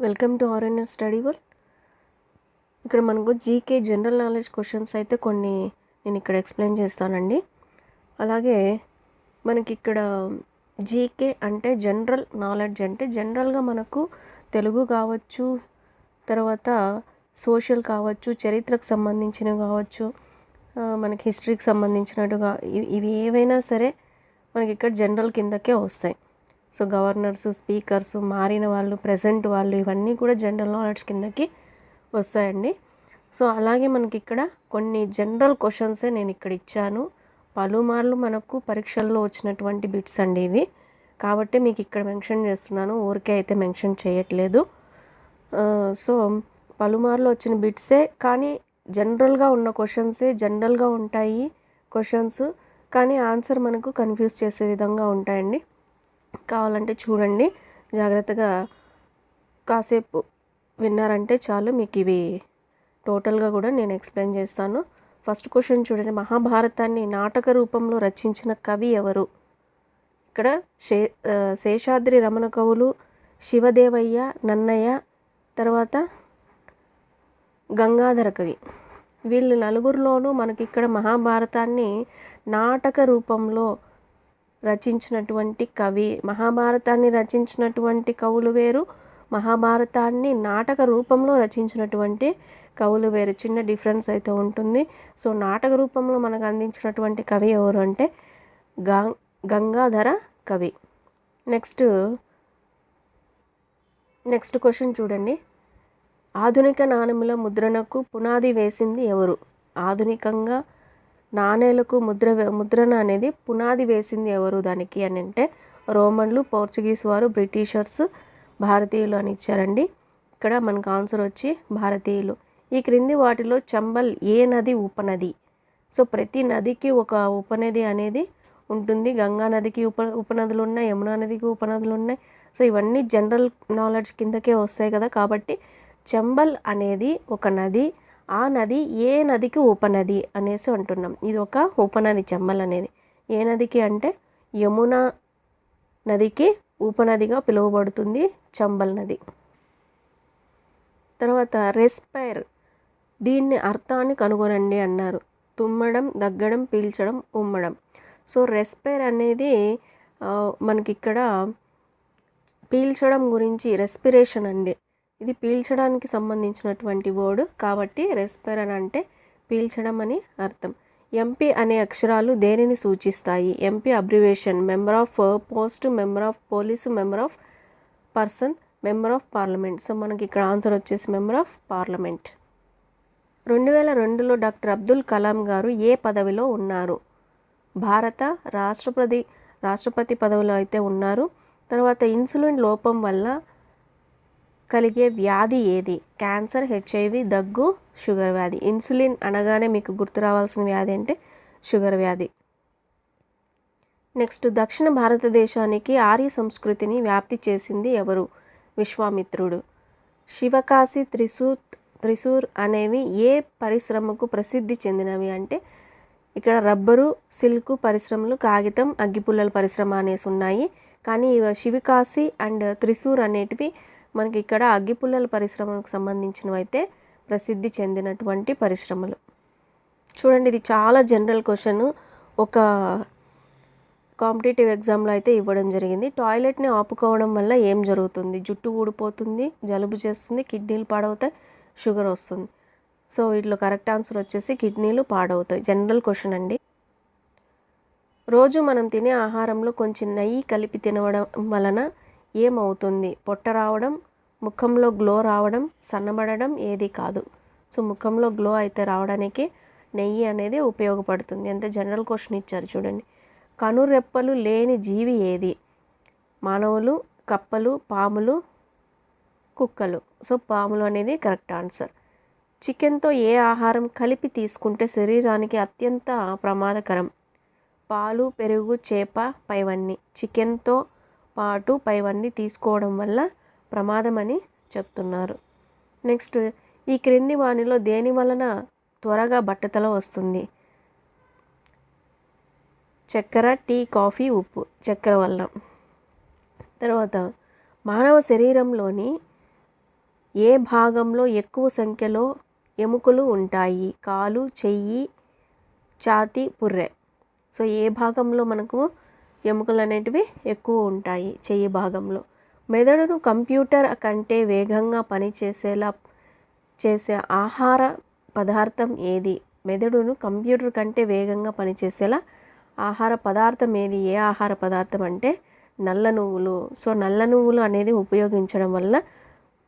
Welcome to RNS study world. ఇక్కడ మనకు GK general knowledge questions అయితే కొన్ని నేను ఇక్కడ ఎక్స్ప్లెయిన్ చేస్తానండి. అలాగే మనకి ఇక్కడ జీకే అంటే జనరల్ నాలెడ్జ్ అంటే జనరల్గా మనకు తెలుగు కావచ్చు తర్వాత సోషల్ కావచ్చు చరిత్రకు సంబంధించినవి కావచ్చు మనకి హిస్టరీకి సంబంధించినట్టుగా ఇవి- ఇవి ఏవైనా సరే మనకి ఇక్కడ జనరల్ కిందకే వస్తాయి. సో గవర్నర్స్ స్పీకర్స్ మారిన వాళ్ళు ప్రజెంట్ వాళ్ళు ఇవన్నీ కూడా జనరల్ నాలెడ్జ్ కిందకి వస్తాయండి. సో అలాగే మనకి ఇక్కడ కొన్ని జనరల్ క్వశ్చన్సే నేను ఇక్కడ ఇచ్చాను. పలుమార్లు మనకు పరీక్షల్లో వచ్చినటువంటి బిట్స్ అండి ఇవి. కాబట్టి మీకు ఇక్కడ మెన్షన్ చేస్తున్నాను. ఊరికే అయితే మెన్షన్ చేయట్లేదు. సో పలుమార్లు వచ్చిన బిట్సే కానీ జనరల్గా ఉన్న క్వశ్చన్సే జనరల్గా ఉంటాయి క్వశ్చన్స్. కానీ ఆన్సర్ మనకు కన్ఫ్యూజ్ చేసే విధంగా ఉంటాయండి. కావాలంటే చూడండి. జాగ్రత్తగా కాసేపు విన్నారంటే చాలు. మీకు ఇవి టోటల్గా కూడా నేను ఎక్స్ప్లెయిన్ చేస్తాను. ఫస్ట్ క్వశ్చన్ చూడండి. మహాభారతాన్ని నాటక రూపంలో రచించిన కవి ఎవరు? ఇక్కడ శే శేషాద్రి రమణ కవులు శివదేవయ్య నన్నయ్య తర్వాత గంగాధర కవి. వీళ్ళు నలుగురిలోనూ మనకి ఇక్కడ మహాభారతాన్ని నాటక రూపంలో రచించినటువంటి కవి మహాభారతాన్ని రచించినటువంటి కవులు వేరు మహాభారతాన్ని నాటక రూపంలో రచించినటువంటి కవులు వేరు. చిన్న డిఫరెన్స్ అయితే ఉంటుంది. సో నాటక రూపంలో మనకు అందించినటువంటి కవి ఎవరు అంటే గా గంగాధర కవి. నెక్స్ట్ నెక్స్ట్ క్వశ్చన్ చూడండి. ఆధునిక నాణముల ముద్రణకు పునాది వేసింది ఎవరు? ఆధునికంగా నాణేలకు ముద్ర ముద్రణ అనేది పునాది వేసింది ఎవరు దానికి అని అంటే రోమన్లు పోర్చుగీస్ వారు బ్రిటిషర్స్ భారతీయులు అని ఇచ్చారండి. ఇక్కడ మనకు ఆన్సర్ వచ్చి భారతీయులు. ఈ క్రింది వాటిలో చంబల్ ఏ నది ఉపనది? సో ప్రతి నదికి ఒక ఉపనది అనేది ఉంటుంది. గంగా నదికి ఉప ఉపనదులు ఉన్నాయి యమునా నదికి ఉపనదులు ఉన్నాయి. సో ఇవన్నీ జనరల్ నాలెడ్జ్ కిందకే వస్తాయి కదా. కాబట్టి చంబల్ అనేది ఒక నది ఆ నది ఏ నదికి ఉపనది అనేసి అంటున్నాం. ఇది ఒక ఉపనది చెమ్మల్ అనేది. ఏ నదికి అంటే యమున నదికి ఉపనదిగా పిలువబడుతుంది చంబల్ నది. తర్వాత రెస్పైర్. దీన్ని అర్థాన్ని కనుగొనండి అన్నారు. తుమ్మడం దగ్గడం పీల్చడం ఉమ్మడం. సో రెస్పైర్ అనేది మనకి ఇక్కడ పీల్చడం గురించి రెస్పిరేషన్ అండి. ఇది పీల్చడానికి సంబంధించినటువంటి వర్డ్ కాబట్టి రెస్పెర్ అని అంటే పీల్చడం అని అర్థం. ఎంపీ అనే అక్షరాలు దేనిని సూచిస్తాయి? MP abbreviation member of post member of police member of person member of parliament so మనకి ఇక్కడ ఆన్సర్ వచ్చేసి మెంబర్ ఆఫ్ పార్లమెంట్ రెండు వేల రెండులో డాక్టర్ అబ్దుల్ కలాం గారు ఏ పదవిలో ఉన్నారు? భారత రాష్ట్రపతి రాష్ట్రపతి పదవిలో అయితే ఉన్నారు. తర్వాత ఇన్సులిన్ లోపం వల్ల కలిగే వ్యాధి ఏది? క్యాన్సర్ హెచ్ఐవి దగ్గు షుగర్ వ్యాధి. ఇన్సులిన్ అనగానే మీకు గుర్తు రావాల్సిన వ్యాధి అంటే షుగర్ వ్యాధి. నెక్స్ట్ దక్షిణ భారతదేశానికి ఆర్య సంస్కృతిని వ్యాప్తి చేసింది ఎవరు? విశ్వామిత్రుడు. శివకాశి త్రిశూర్ త్రిశూర్ అనేవి ఏ పరిశ్రమకు ప్రసిద్ధి చెందినవి అంటే ఇక్కడ రబ్బరు సిల్క్ పరిశ్రమలు కాగితం అగ్గిపుల్లల పరిశ్రమ అనేసి ఉన్నాయి. కానీ శివకాశి అండ్ త్రిశూర్ అనేటివి మనకి ఇక్కడ అగ్గిపుల్లల పరిశ్రమకు సంబంధించినవి అయితే ప్రసిద్ధి చెందినటువంటి పరిశ్రమలు. చూడండి ఇది చాలా జనరల్ క్వశ్చన్. ఒక కాంపిటేటివ్ ఎగ్జామ్లో అయితే ఇవ్వడం జరిగింది. టాయిలెట్ని ఆపుకోవడం వల్ల ఏం జరుగుతుంది? జుట్టు ఊడిపోతుంది జలుబు చేస్తుంది కిడ్నీలు పాడవుతాయి షుగర్ వస్తుంది. సో వీటిలో కరెక్ట్ ఆన్సర్ వచ్చేసి కిడ్నీలు పాడవుతాయి. జనరల్ క్వశ్చన్ అండి. రోజు మనం తినే ఆహారంలో కొంచెం నెయ్యి కలిపి తినవడం వలన ఏమవుతుంది? పొట్ట రావడం ముఖంలో గ్లో రావడం సన్నబడడం ఏది కాదు. సో ముఖంలో గ్లో అయితే రావడానికి నెయ్యి అనేది ఉపయోగపడుతుంది. ఎంత జనరల్ క్వశ్చన్ ఇచ్చారు చూడండి. కనురెప్పలు లేని జీవి ఏది? మానవులు కప్పలు పాములు కుక్కలు. సో పాములు అనేది కరెక్ట్ ఆన్సర్. చికెన్తో ఏ ఆహారం కలిపి తీసుకుంటే శరీరానికి అత్యంత ప్రమాదకరం? పాలు పెరుగు చేప పైవన్నీ. చికెన్తో పాటు పైవన్నీ తీసుకోవడం వల్ల ప్రమాదమని చెప్తున్నారు. నెక్స్ట్ ఈ క్రింది వానిలో దేని వలన త్వరగా బట్టతల వస్తుంది? చక్కెర టీ కాఫీ ఉప్పు చక్కెర వల్ల తర్వాత మానవ శరీరంలోని ఏ భాగంలో ఎక్కువ సంఖ్యలో ఎముకలు ఉంటాయి? కాలు చెయ్యి ఛాతి పుర్రె. సో ఏ భాగంలో మనకు ఎముకలు అనేటివి ఎక్కువ ఉంటాయి? చెయ్యి భాగంలో. మెదడును కంప్యూటర్ కంటే వేగంగా పనిచేసేలా చేసే ఆహార పదార్థం ఏది? మెదడును కంప్యూటర్ కంటే వేగంగా పనిచేసేలా ఆహార పదార్థం ఏది? ఏ ఆహార పదార్థం అంటే నల్ల నువ్వులు. సో నల్ల నువ్వులు అనేది ఉపయోగించడం వల్ల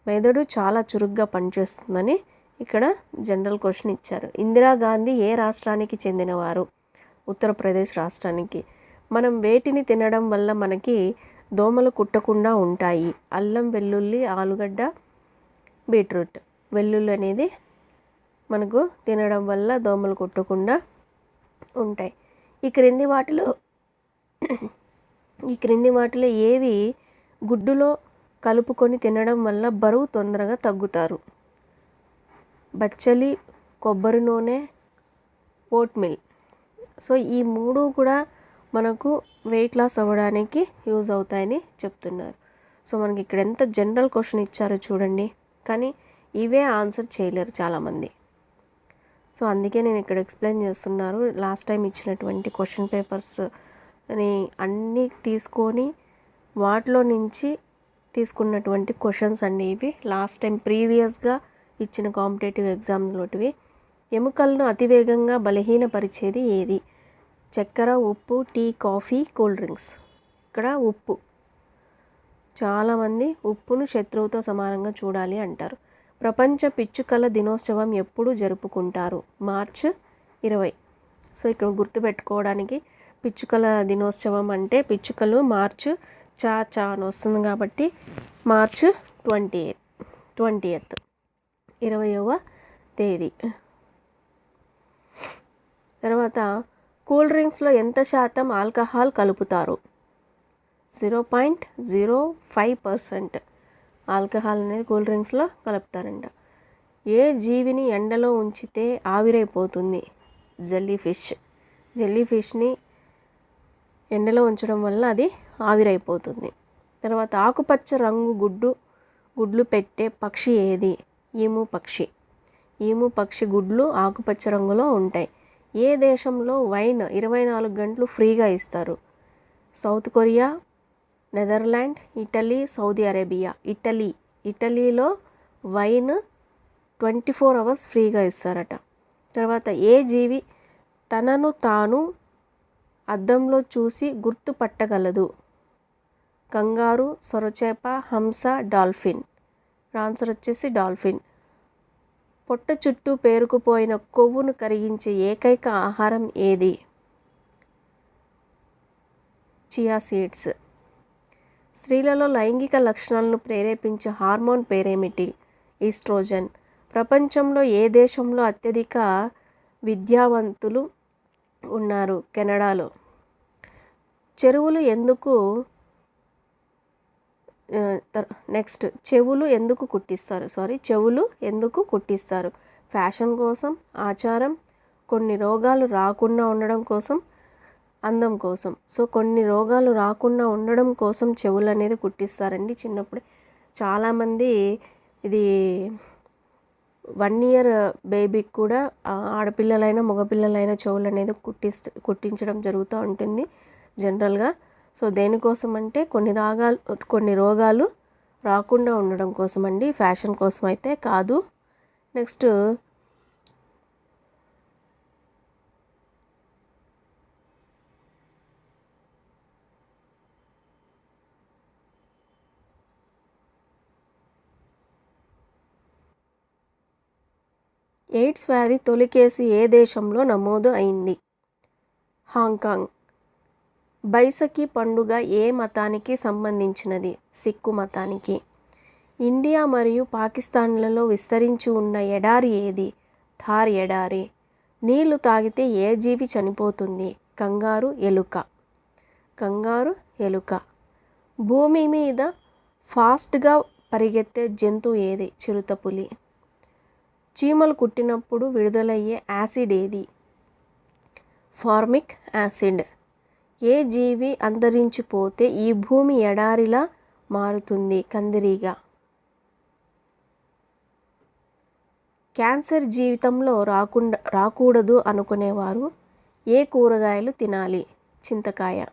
మెదడు చాలా చురుగ్గా పనిచేస్తుందని ఇక్కడ జనరల్ క్వశ్చన్ ఇచ్చారు. ఇందిరాగాంధీ ఏ రాష్ట్రానికి చెందినవారు? ఉత్తరప్రదేశ్ రాష్ట్రానికి. మనం వేటిని తినడం వల్ల మనకి దోమలు కుట్టకుండా ఉంటాయి. అల్లం వెల్లుల్లి ఆలుగడ్డ బీట్రూట్. వెల్లుల్లి అనేది మనకు తినడం వల్ల దోమలు కుట్టకుండా ఉంటాయి. ఈ క్రింది వాటిలో ఈ క్రింది వాటిలో ఏవి గుడ్డులో కలుపుకొని తినడం వల్ల బరువు తొందరగా తగ్గుతారు? బచ్చలి కొబ్బరి నూనె ఓట్మిల్. సో ఈ మూడు కూడా మనకు వెయిట్ లాస్ అవ్వడానికి యూజ్ అవుతాయని చెప్తున్నారు. సో మనకి ఇక్కడ ఎంత జనరల్ క్వశ్చన్ ఇచ్చారో చూడండి. కానీ ఇవే ఆన్సర్ చేయలేరు చాలామంది. సో అందుకే నేను ఇక్కడ ఎక్స్ప్లెయిన్ చేస్తున్నారు. లాస్ట్ టైం ఇచ్చినటువంటి క్వశ్చన్ పేపర్స్ అని అన్నీ తీసుకొని వాటిలో నుంచి తీసుకున్నటువంటి క్వశ్చన్స్ అండి ఇవి. లాస్ట్ టైం ప్రీవియస్గా ఇచ్చిన కాంపిటేటివ్ ఎగ్జామ్లోటివి ఎముకలను అతివేగంగా బలహీనపరిచేది ఏది? చక్కెర ఉప్పు టీ కాఫీ కూల్ డ్రింక్స్. ఇక్కడ ఉప్పు. చాలామంది ఉప్పును శత్రువుతో సమానంగా చూడాలి అంటారు. ప్రపంచ పిచ్చుకల దినోత్సవం ఎప్పుడు జరుపుకుంటారు? మార్చ్ ఇరవై. సో ఇక్కడ గుర్తుపెట్టుకోవడానికి పిచ్చుకల దినోత్సవం అంటే పిచ్చుకలు మార్చ్ చా చా అని వస్తుంది కాబట్టి March twenty eighth twenty eighth ఇరవయవ తేదీ. తర్వాత కూల్ డ్రింక్స్లో ఎంత శాతం ఆల్కహాల్ కలుపుతారు? Zero point zero five percent alcohol అనేది కూల్ డ్రింక్స్లో కలుపుతారంట. ఏ జీవిని ఎండలో ఉంచితే ఆవిరైపోతుంది? Jelly fish. జెల్లీ ఫిష్ని ఎండలో ఉంచడం వల్ల అది ఆవిరైపోతుంది. తర్వాత ఆకుపచ్చ రంగు గుడ్డు గుడ్లు పెట్టే పక్షి ఏది? ఈము పక్షి. ఈము పక్షి గుడ్లు ఆకుపచ్చ రంగులో ఉంటాయి. ఏ దేశంలో వైన్ ఇరవై నాలుగు గంటలు ఫ్రీగా ఇస్తారు? South Korea Netherland Italy Saudi Arabia. Italy. ఇటలీలో వైన్ ట్వంటీ ఫోర్ అవర్స్ ఫ్రీగా ఇస్తారట. తర్వాత ఏ జీవి తనను తాను అద్దంలో చూసి గుర్తుపట్టగలదు కంగారు సొరచేప హంస డాల్ఫిన్. ఆన్సర్ వచ్చేసి డాల్ఫిన్. పొట్ట చుట్టూ పేరుకుపోయిన కొవ్వును కరిగించే ఏకైక ఆహారం ఏది? Chia seeds. స్త్రీలలో లైంగిక లక్షణాలను ప్రేరేపించే హార్మోన్ పేరేమిటి? ఈస్ట్రోజన్. ప్రపంచంలో ఏ దేశంలో అత్యధిక విద్యావంతులు ఉన్నారు? కెనడాలో. చెరువులు ఎందుకు నెక్స్ట్ చెవులు ఎందుకు కుట్టిస్తారు? సారీ చెవులు ఎందుకు కుట్టిస్తారు? ఫ్యాషన్ కోసం ఆచారం కొన్ని రోగాలు రాకుండా ఉండడం కోసం అందం కోసం. సో కొన్ని రోగాలు రాకుండా ఉండడం కోసం చెవులు అనేది కుట్టిస్తారండి చిన్నప్పుడు. చాలామంది ఇది వన్ ఇయర్ బేబీకి కూడా ఆడపిల్లలైనా మగపిల్లలైనా చెవులు అనేది కుట్టిస్త కుట్టించడం జరుగుతూ ఉంటుంది. జనరల్గా సో దేనికోసం అంటే కొన్ని రాగాలు కొన్ని రోగాలు రాకుండా ఉండడం కోసం అండి ఫ్యాషన్ కోసం అయితే కాదు. నెక్స్ట్ ఎయిడ్స్ వ్యాధి తొలి కేసు ఏ దేశంలో నమోదు అయింది? హాంకాంగ్. బైసకి పండుగ ఏ మతానికి సంబంధించినది? సిక్కు మతానికి. ఇండియా మరియు పాకిస్తాన్లలో విస్తరించి ఉన్న ఎడారి ఏది? థార్ ఎడారి. నీళ్ళు తాగితే ఏ జీవి చనిపోతుంది? కంగారు ఎలుక. కంగారు ఎలుక. భూమి మీద ఫాస్ట్గా పరిగెత్తే జంతువు ఏది? చిరుతపులి చీమలు కుట్టినప్పుడు విడుదలయ్యే యాసిడ్ ఏది? Formic acid. ఏ జీవి అంతరించిపోతే ఈ భూమి ఎడారిలా మారుతుంది? కందిరీగా. క్యాన్సర్ జీవితంలో రాకుండా రాకూడదు అనుకునేవారు. ఏ కూరగాయలు తినాలి? చింతకాయ.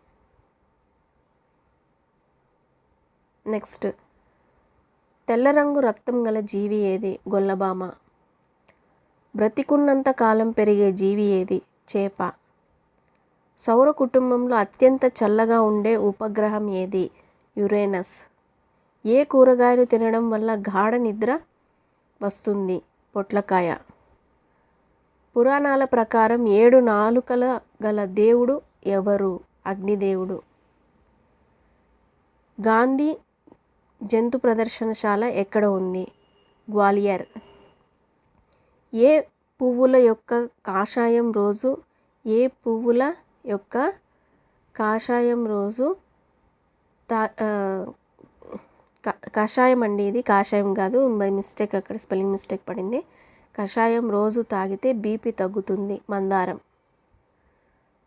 నెక్స్ట్. తెల్ల రంగు రక్తం గల జీవి ఏది? గొల్లబామ. బ్రతికున్నంత కాలం పెరిగే జీవి ఏది? చేప. సౌర కుటుంబంలో అత్యంత చల్లగా ఉండే ఉపగ్రహం ఏది? యురేనస్. ఏ కూరగాయలు తినడం వల్ల గాఢ నిద్ర వస్తుంది? పొట్లకాయ. పురాణాల ప్రకారం ఏడు నాలుకల గల దేవుడు ఎవరు? అగ్నిదేవుడు. గాంధీ జంతు ప్రదర్శనశాల ఎక్కడ ఉంది? గ్వాలియర్. ఏ పువ్వుల యొక్క కాషాయం రోజు? ఏ పువ్వుల యొక్క కాషాయం రోజు తా కషాయం అండి ఇది. కాషాయం కాదు. బై మిస్టేక్ అక్కడ స్పెల్లింగ్ మిస్టేక్ పడింది. కషాయం రోజు తాగితే బీపీ తగ్గుతుంది. మందారం.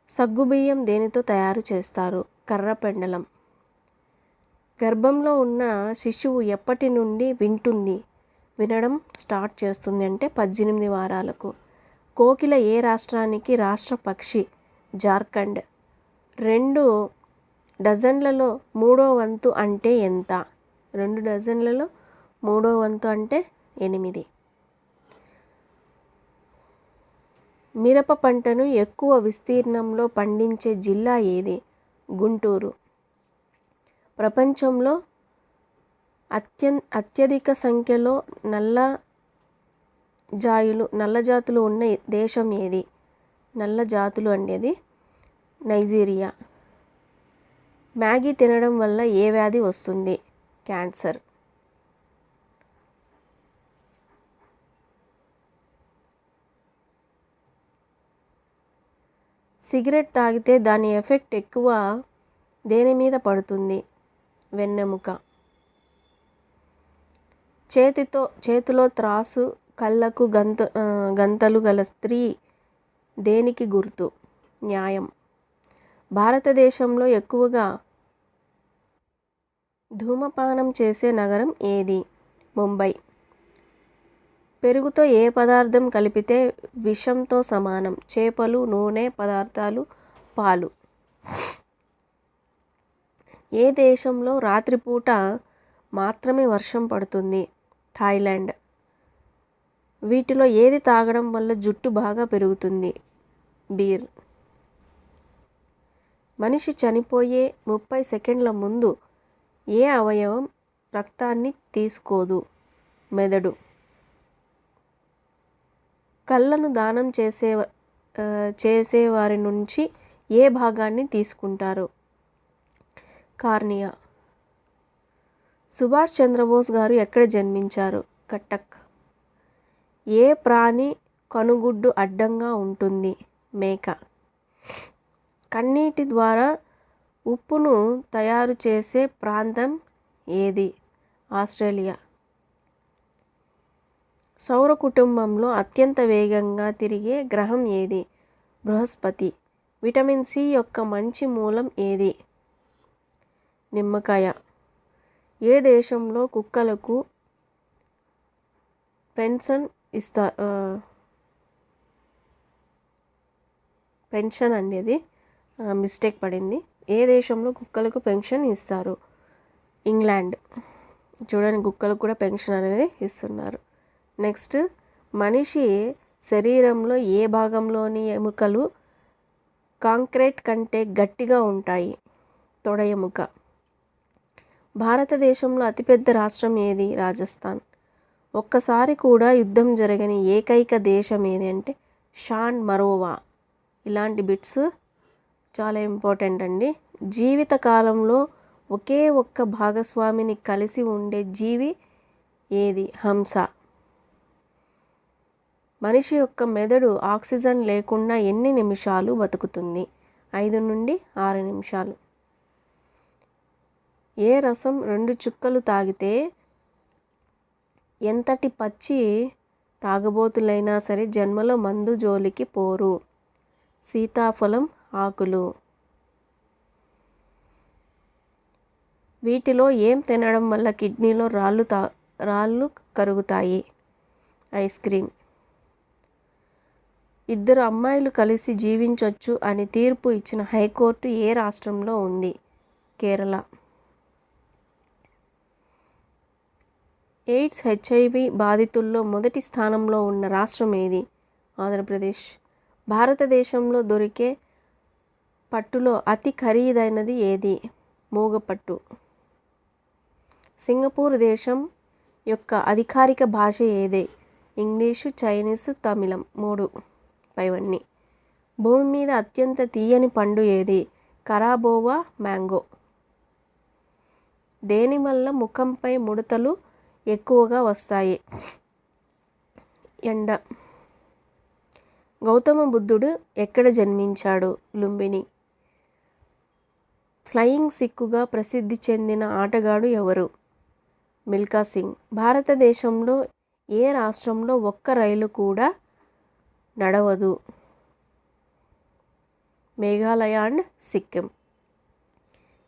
సగ్గుబియ్యం దేనితో తయారు చేస్తారు? కర్ర పెండలం. గర్భంలో ఉన్న శిశువు ఎప్పటి నుండి వింటుంది? వినడం స్టార్ట్ చేస్తుంది అంటే పద్దెనిమిది వారాలకు. కోకిల ఏ రాష్ట్రానికి? రాష్ట్ర పక్షి. జార్ఖండ్. రెండు డజన్లలో మూడో వంతు అంటే ఎంత? రెండు డజన్లలో మూడో వంతు అంటే ఎనిమిది. మిరప పంటను ఎక్కువ విస్తీర్ణంలో పండించే జిల్లా ఏది? గుంటూరు. ప్రపంచంలో అత్య అత్యధిక సంఖ్యలో నల్ల జాయులు నల్ల జాతులు ఉన్న దేశం ఏది? నల్ల జాతులు అనేది నైజీరియా. మ్యాగీ తినడం వల్ల ఏ వ్యాధి వస్తుంది? క్యాన్సర్. సిగరెట్ తాగితే దాని ఎఫెక్ట్ ఎక్కువ దేని మీద పడుతుంది? వెన్నెముక చేతితో చేతిలో త్రాసు కళ్ళకు గంత గంతలు గల స్త్రీ దేనికి గుర్తు? న్యాయం. భారతదేశంలో ఎక్కువగా ధూమపానం చేసే నగరం ఏది? ముంబై. పెరుగుతో ఏ పదార్థం కలిపితే విషంతో సమానం? చేపలు నూనె పదార్థాలు పాలు. ఏ దేశంలో రాత్రిపూట మాత్రమే వర్షం పడుతుంది? థాయిలాండ్. వీటిలో ఏది తాగడం వల్ల జుట్టు బాగా పెరుగుతుంది? బీర్. మనిషి చనిపోయే ముప్పై సెకండ్ల ముందు ఏ అవయవం రక్తాన్ని తీసుకోదు? మెదడు. కళ్ళను దానం చేసే చేసేవారి నుంచి ఏ భాగాన్ని తీసుకుంటారు? కార్నియా. సుభాష్ చంద్రబోస్ గారు ఎక్కడ జన్మించారు? కట్టక్ ఏ ప్రాణి కనుగుడ్డు అడ్డంగా ఉంటుంది? మేక. కన్నీటి ద్వారా ఉప్పును తయారు చేసే ప్రాంతం ఏది? ఆస్ట్రేలియా. సౌర కుటుంబంలో అత్యంత వేగంగా తిరిగే గ్రహం ఏది? బృహస్పతి. విటమిన్ సి యొక్క మంచి మూలం ఏది? నిమ్మకాయ. ఏ దేశంలో కుక్కలకు పెన్షన్ ఇస్తా పెన్షన్ అనేది మిస్టేక్ పడింది. ఏ దేశంలో కుక్కలకు పెన్షన్ ఇస్తారు? ఇంగ్లాండ్. చూడండి కుక్కలకు కూడా పెన్షన్ అనేది ఇస్తున్నారు. నెక్స్ట్ మనిషి శరీరంలో ఏ భాగంలోని ఎముకలు కాంక్రీట్ కంటే గట్టిగా ఉంటాయి? తొడ ఎముక. భారతదేశంలో అతిపెద్ద రాష్ట్రం ఏది? రాజస్థాన్. ఒక్కసారి కూడా యుద్ధం జరగని ఏకైక దేశం ఏది అంటే షాన్ మరోవా. ఇలాంటి బిట్స్ చాలా ఇంపార్టెంట్ అండి. జీవిత కాలంలో ఒకే ఒక్క భాగస్వామిని కలిసి ఉండే జీవి ఏది? హంస. మనిషి యొక్క మెదడు ఆక్సిజన్ లేకుండా ఎన్ని నిమిషాలు బతుకుతుంది? ఐదు నుండి ఆరు నిమిషాలు. ఏ రసం రెండు చుక్కలు తాగితే ఎంతటి పచ్చి తాగబోతులైనా సరే జన్మలో మందు జోలికి పోరు. సీతాఫలం ఆకులు. వీటిలో ఏం తినడం వల్ల కిడ్నీలో రాళ్ళు తా రాళ్ళు కరుగుతాయి? Ice cream. ఇద్దరు అమ్మాయిలు కలిసి జీవించవచ్చు అని తీర్పు ఇచ్చిన హైకోర్టు ఏ రాష్ట్రంలో ఉంది? కేరళ. ఎయిడ్స్ హెచ్ఐవి బాధితుల్లో మొదటి స్థానంలో ఉన్న రాష్ట్రం ఏది ఆంధ్రప్రదేశ్. భారతదేశంలో దొరికే పట్టులో అతి ఖరీదైనది ఏది? మూగపట్టు. సింగపూర్ దేశం యొక్క అధికారిక భాష ఏదే? ఇంగ్లీషు చైనీసు తమిళం మూడు పైవన్నీ. భూమి మీద అత్యంత తీయని పండు ఏది? Carabao mango. దేని వల్ల ముఖంపై ముడతలు ఎక్కువగా వస్తాయి? ఎండ. గౌతమ బుద్ధుడు ఎక్కడ జన్మించాడు లుంబిని? ఫ్లయింగ్ సిక్కుగా ప్రసిద్ధి చెందిన ఆటగాడు ఎవరు? మిల్కా సింగ్. భారతదేశంలో ఏ రాష్ట్రంలో ఒక్క రైలు కూడా నడవదు? మేఘాలయ అండ్ సిక్కిం.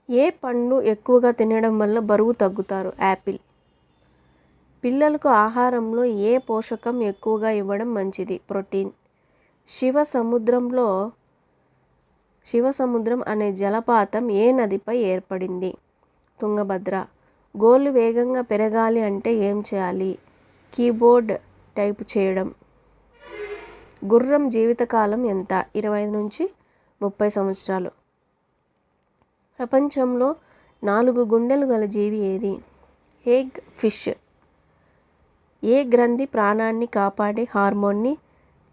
ఏ పండు ఎక్కువగా తినడం వల్ల బరువు తగ్గుతారు? యాపిల్. పిల్లలకు ఆహారంలో ఏ పోషకం ఎక్కువగా ఇవ్వడం మంచిది? ప్రోటీన్. శివ సముద్రంలో శివ సముద్రం అనే జలపాతం ఏ నదిపై ఏర్పడింది? తుంగభద్ర. గోళ్ళు వేగంగా పెరగాలి అంటే ఏం చేయాలి? కీబోర్డ్ టైప్ చేయడం. గుర్రం జీవితకాలం ఎంత? ఇరవై ఐదు నుంచి ముప్పై సంవత్సరాలు. ప్రపంచంలో నాలుగు గుండెలు గల జీవి ఏది? Hague fish. ఏ గ్రంథి ప్రాణాన్ని కాపాడే హార్మోన్ని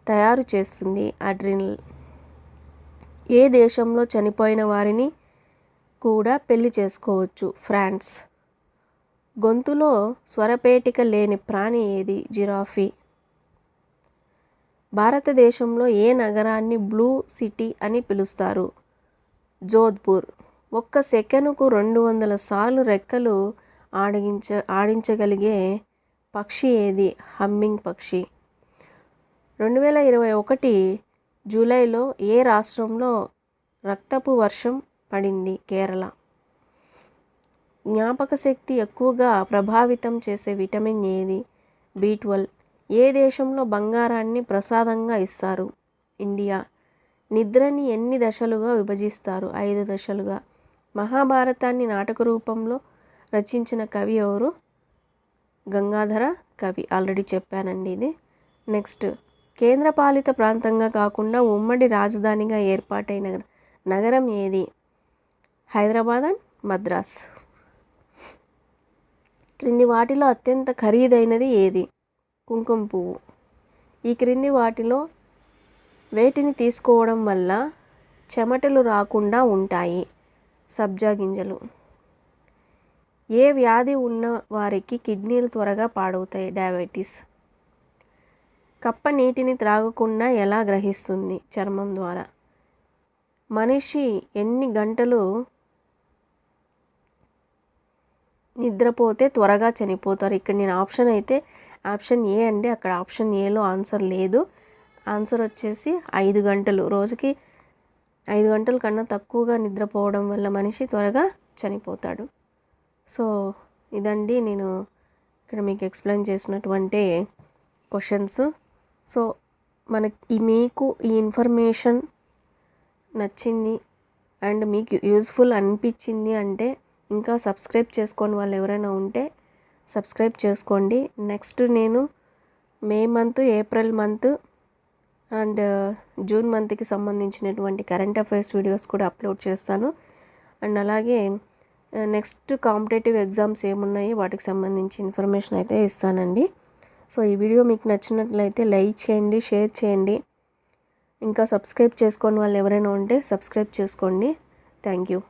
తయారు చేస్తుంది అడ్రినల్. ఏ దేశంలో చనిపోయిన వారిని కూడా పెళ్ళి చేసుకోవచ్చు? ఫ్రాన్స్. గొంతులో స్వరపేటిక లేని ప్రాణి ఏది? జిరాఫీ. భారతదేశంలో ఏ నగరాన్ని బ్లూ సిటీ అని పిలుస్తారు? జోధ్పూర్. ఒక్క సెకనుకు రెండు వందల సార్లు రెక్కలు ఆడించ ఆడించగలిగే పక్షి ఏది? హమ్మింగ్ పక్షి. రెండు వేల ఇరవై ఒకటి జూలైలో ఏ రాష్ట్రంలో రక్తపు వర్షం పడింది? కేరళ. జ్ఞాపక శక్తి ఎక్కువగా ప్రభావితం చేసే విటమిన్ ఏది? B twelve. ఏ దేశంలో బంగారాన్ని ప్రసాదంగా ఇస్తారు? ఇండియా. నిద్రని ఎన్ని దశలుగా విభజిస్తారు? ఐదు దశలుగా. మహాభారతాన్ని నాటక రూపంలో రచించిన కవి ఎవరు? గంగాధర కవి. ఆల్రెడీ చెప్పానండి ఇది. నెక్స్ట్. కేంద్రపాలిత ప్రాంతంగా కాకుండా ఉమ్మడి రాజధానిగా ఏర్పాటైన నగరం ఏది? హైదరాబాద్ అండ్ మద్రాస్. క్రింది వాటిలో అత్యంత ఖరీదైనది ఏది? కుంకుమ పువ్వు. ఈ క్రింది వాటిలో వేటిని తీసుకోవడం వల్ల చెమటలు రాకుండా ఉంటాయి. సబ్జా గింజలు. ఏ వ్యాధి ఉన్న వారికి కిడ్నీలు త్వరగా పాడవుతాయి. డయాబెటీస్. కప్ప నీటిని త్రాగకుండా ఎలా గ్రహిస్తుంది చర్మం ద్వారా? మనిషి ఎన్ని గంటలు నిద్రపోతే త్వరగా చనిపోతారు? ఇక్కడ నేను ఆప్షన్ అయితే ఆప్షన్ ఏ అండి. అక్కడ ఆప్షన్ ఏలో ఆన్సర్ లేదు. ఆన్సర్ వచ్చేసి ఐదు గంటలు. రోజుకి ఐదు గంటల కన్నా తక్కువగా నిద్రపోవడం వల్ల మనిషి త్వరగా చనిపోతాడు. సో ఇదండి నేను ఇక్కడ మీకు ఎక్స్ప్లెయిన్ చేసినటువంటి క్వశ్చన్స్. సో మనకి మీకు ఈ ఇన్ఫర్మేషన్ నచ్చింది అండ్ మీకు యూస్ఫుల్ అనిపించింది అంటే ఇంకా సబ్స్క్రైబ్ చేసుకోని వాళ్ళు ఎవరైనా ఉంటే సబ్స్క్రైబ్ చేసుకోండి. నెక్స్ట్ నేను May month April month and uh, June మంత్కి సంబంధించినటువంటి కరెంట్ అఫైర్స్ వీడియోస్ కూడా అప్లోడ్ చేస్తాను. అండ్ అలాగే నెక్స్ట్ కాంపిటేటివ్ ఎగ్జామ్స్ ఏమున్నాయి? వాటికి సంబంధించి ఇన్ఫర్మేషన్ అయితే ఇస్తానండి. సో ఈ వీడియో మీకు నచ్చినట్లయితే లైక్ చేయండి షేర్ చేయండి. ఇంకా సబ్స్క్రైబ్ చేసుకోని వాళ్ళు ఎవరైనా ఉంటే సబ్స్క్రైబ్ చేసుకోండి. Thank you.